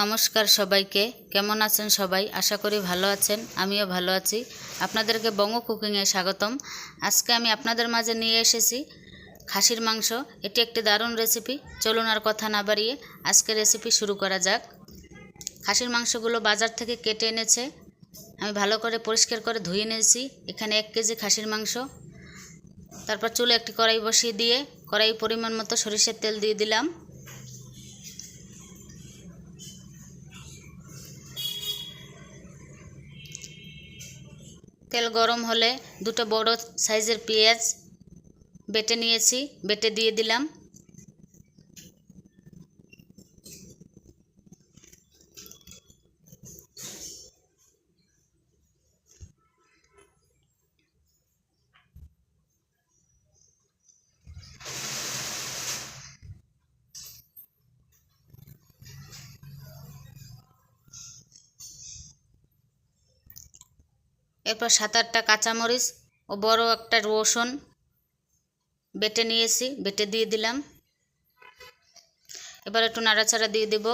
নমস্কার সবাইকে। কেমন আছেন সবাই? আশা করি ভালো আছেন। আমিও ভালো আছি। আপনাদেরকে বঙ্গ কুকিংয়ে স্বাগতম। আজকে আমি আপনাদের মাঝে নিয়ে এসেছি খাসির মাংস। এটি একটি দারুণ রেসিপি চলুন আর কথা না বাড়িয়ে আজকে রেসিপি শুরু করা যাক। খাসির মাংসগুলো বাজার থেকে কেটে এনেছে। আমি ভালো করে পরিষ্কার করে ধুয়ে নিয়েছি। এখানে এক কেজি খাসির মাংস। তারপর চুলে একটি কড়াই বসিয়ে দিয়ে কড়াই পরিমাণ মতো সরিষার তেল দিয়ে দিলাম। তেল গরম হলে দুটো বড় সাইজের পেঁয়াজ বেটে নিয়েছি বেটে দিয়ে দিলাম। এরপর সাত আটটা কাঁচামরিচ ও বড় একটা রসুন বেটে নিয়েছি, বেটে দিয়ে দিলাম। এবার একটু নাড়াচাড়া দিয়ে দেব।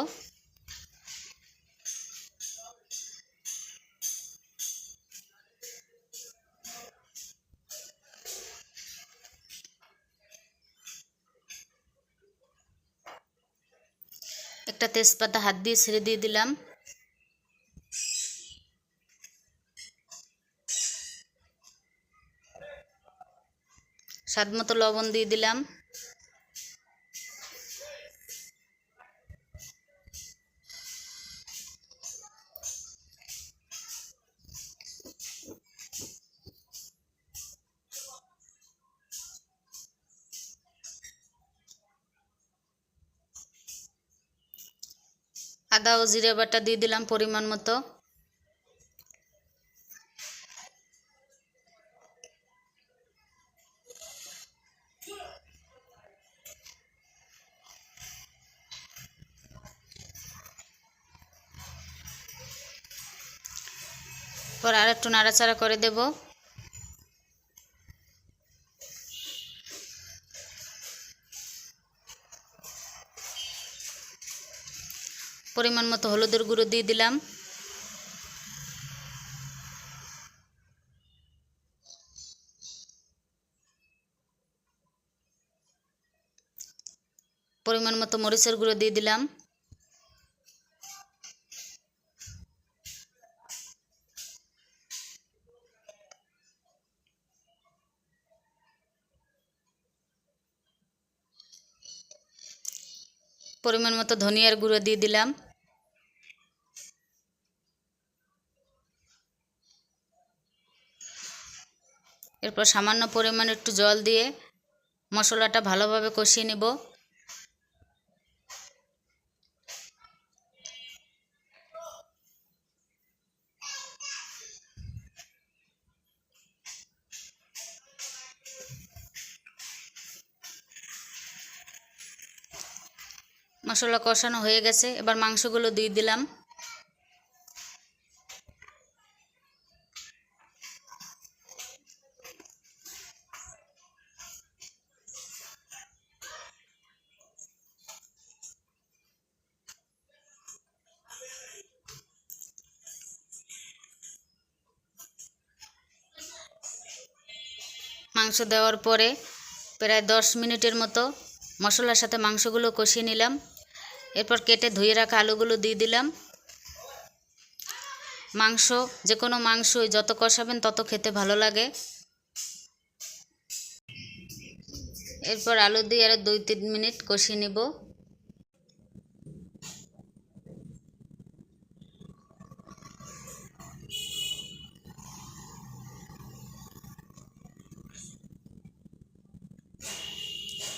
একটা তেজপাতা হাত দিয়ে ছেড়ে দিয়ে দিলাম। স্বাদ মতো লবণ দিয়ে দিলাম। আদা ও জিরে বাটা দিয়ে দিলাম পরিমাণ মতো। পর আর একটু নাড়াচাড়া করে দেব। পরিমাণ মতো হলুদের গুঁড়ো দিয়ে দিলাম। পরিমাণ মতো মরিচের গুঁড়ো দিয়ে দিলাম। পরিমাণ মতো ধনিয়ার গুঁড়ো দিয়ে দিলাম। এরপর সামান্য পরিমাণ একটু জল দিয়ে মশলাটা ভালোভাবে কষিয়ে নেব। মশলা কষানো হয়ে গেছে। এবার মাংসগুলো দিয়ে দিলাম। মাংস দেওয়ার পরে প্রায় দশ মিনিটের মতো মশলার সাথে মাংসগুলো কষিয়ে নিলাম। এরপর কেটে ধুয়ে রাখা আলুগুলো দিয়ে দিলাম। মাংস যে কোনো মাংসই যত কষাবেন তত খেতে ভালো লাগে। এরপর আলু দিয়ে আরও দুই তিন মিনিট কষিয়ে নেব।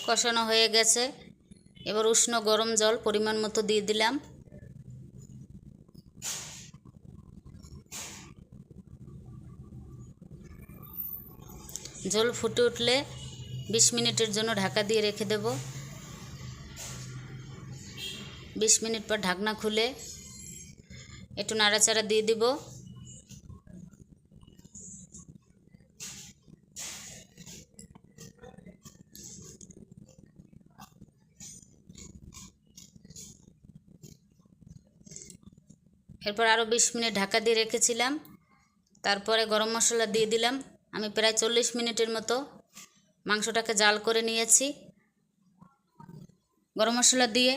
কষানো হয়ে গেছে। এবার উষ্ণ গরম জল পরিমাণ মতো দিয়ে দিলাম। জল ফুটে উঠলে বিশ মিনিটের জন্য ঢাকা দিয়ে রেখে দেব। বিশ মিনিট পর ঢাকনা খুলে একটু নাড়াচাড়া দিয়ে দিব। এরপর আরও বিশ মিনিট ঢাকা দিয়ে রেখেছিলাম। তারপরে গরম মশলা দিয়ে দিলাম। আমি প্রায় চল্লিশ মিনিটের মতো মাংসটাকে জাল করে নিয়েছি। গরম মশলা দিয়ে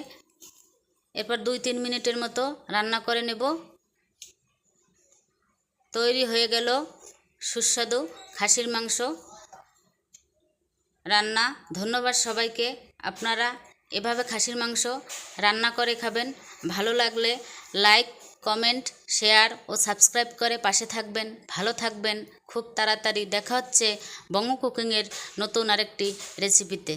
এরপর দুই তিন মিনিটের মতো রান্না করে নেব। তৈরি হয়ে গেল সুস্বাদু খাসির মাংস রান্না। ধন্যবাদ সবাইকে। আপনারা এভাবে খাসির মাংস রান্না করে খাবেন। ভালো লাগলে লাইক কমেন্ট, শেয়ার ও সাবস্ক্রাইব করে পাশে থাকবেন। ভালো থাকবেন। খুব তাড়াতাড়ি দেখা হচ্ছে বঙ্গ কুকিংয়ের নতুন আরেকটি রেসিপিতে।